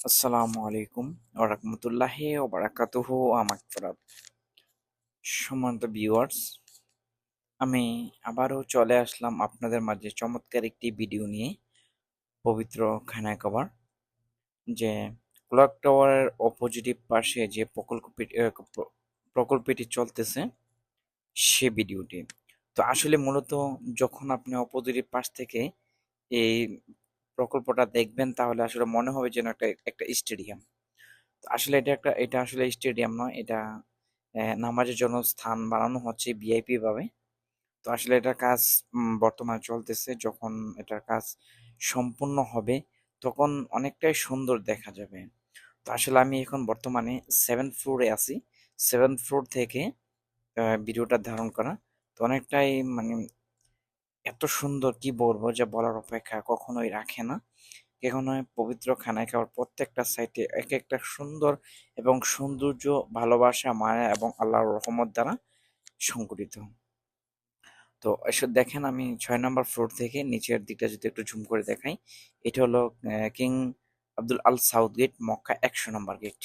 আসসালামু আলাইকুম ওরহমতুল্লাহি ওবারাকাতুহু আমাকফরাত সম্মানিত ভিউয়ার্স আমি আবারও চলে আসলাম আপনাদের মাঝে চমৎকার একটি ভিডিও নিয়ে পবিত্র খানায় কভার যে ক্লক টাওয়ারের অপোজিটিভ পাশে যে প্রকল্পটি প্রকল্পটি চলতেছে, সে ভিডিওটি তো আসলে মূলত যখন আপনি অপোজিটিভ পাশ থেকে এই প্রকল্পটা দেখবেন, তাহলে আসলে মনে হবে যেন একটা একটা স্টেডিয়াম। আসলে এটা একটা, এটা আসলে স্টেডিয়াম নয়, এটা নামাজের জন্য স্থান বানানো হচ্ছে ভিআইপি ভাবে। তো আসলে এটা কাজ বর্তমানে চলতেছে। যখন এটার কাজ সম্পূর্ণ হবে, তখন অনেকটাই সুন্দর দেখা যাবে। তো আসলে আমি এখন বর্তমানে সেভেন ফ্লোরে আছি। সেভেন ফ্লোর থেকে ভিডিওটা ধারণ করা। তো অনেকটাই মানে এত সুন্দর কি বলব যে বলার অপেক্ষা কখনোই রাখে না। এখানে পবিত্র খানায় খাওয়ার প্রত্যেকটা সাইটে এক একটা সুন্দর এবং সৌন্দর্য, ভালোবাসা, মায়া এবং আল্লাহর রহমত দ্বারা সংগঠিত। তো এসব দেখেন আমি ছয় নম্বর ফ্লোর থেকে নিচের দিকটা যদি একটু ঝুম করে দেখাই, এটা হলো king Abdul Al south gate, Mecca একশো নম্বর গেট।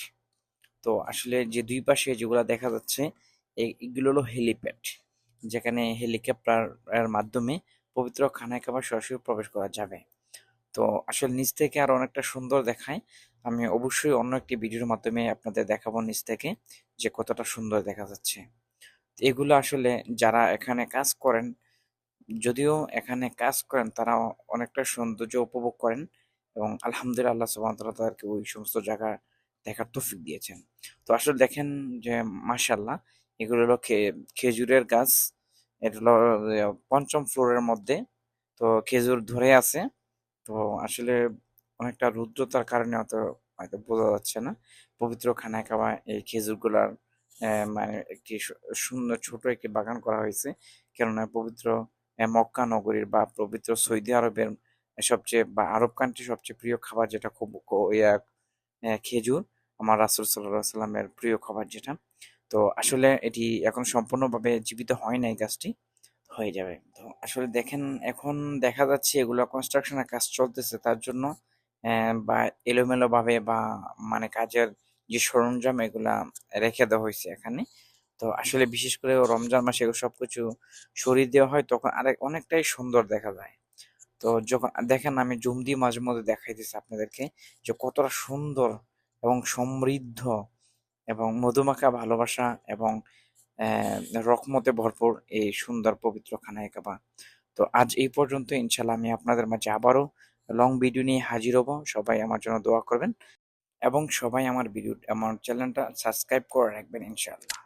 তো আসলে যে দুই পাশে যেগুলো দেখা যাচ্ছে এগুলো হলো হেলিপ্যাড। যেখানে হেলিকপ্টার এর মাধ্যমে পবিত্র খানায় খাবার সরাসরি প্রবেশ করা যাবে। তো আসলে নিচ থেকে আর অনেকটা সুন্দর দেখায়। আমি অবশ্যই অন্য একটি ভিডিওর মাধ্যমে আপনাদের দেখাবো নিচ থেকে যে কতটা সুন্দর দেখা যাচ্ছে। এগুলো আসলে যারা এখানে কাজ করেন, যদিও এখানে কাজ করেন, তারা অনেকটা সৌন্দর্য উপভোগ করেন এবং আলহামদুলিল্লাহ সুবহানাহু তাদেরকে ওই সমস্ত জায়গা দেখার তৌফিক দিয়েছেন। তো আসলে দেখেন যে মাশাআল্লাহ, এগুলো হলো খেজুরের গাছ হলো পঞ্চম ফ্লোরের মধ্যে। তো খেজুর ধরে আছে। তো আসলে অনেকটা রুদ্রতার কারণে অত হয়তো বোঝা যাচ্ছে না। পবিত্র খানায় খাওয়া এই খেজুরগুলার মানে একটি সুন্দর ছোট একটি বাগান করা হয়েছে। কেননা পবিত্র মক্কা নগরীর বা পবিত্র সৌদি আরবের সবচেয়ে বা আরব কান্ট্রি সবচেয়ে প্রিয় খাবার যেটা খুব খেজুর, আমার রাসুল সাল্লাহ সাল্লামের প্রিয় খাবার যেটা। তো আসলে এটি এখন সম্পূর্ণভাবে জীবিত হয় নাই গাছটি হয়ে যাবে। তো আসলে দেখেন, এখন দেখা যাচ্ছে এগুলো কনস্ট্রাকশনের কাজ চলতেছে, তার জন্য বা এলোমেলোভাবে বা মানে কাজের যে সরঞ্জাম এগুলা রেখে দেওয়া হয়েছে এখানে। তো আসলে বিশেষ করে রমজান মাসে এগুলো সবকিছু সরিয়ে দেওয়া হয়, তখন আরেক অনেকটাই সুন্দর দেখা যায়। তো যখন, দেখেন আমি জুম দিয়ে মাঝে মধ্যে দেখাইতেছি আপনাদেরকে যে কতটা সুন্দর এবং সমৃদ্ধ এবং মধুমাখা ভালোবাসা এবং রকমতে ভরপুর এই সুন্দর পবিত্র খানায় কাবা। তো আজ এই পর্যন্ত ইনশাল্লাহ আমি আপনাদের মাঝে আবারও লং ভিডিও নিয়ে হাজির হব। সবাই আমার জন্য দোয়া করবেন এবং সবাই আমার ভিডিও আমার চ্যানেলটা সাবস্ক্রাইব করে রাখবেন, ইনশাআল্লাহ।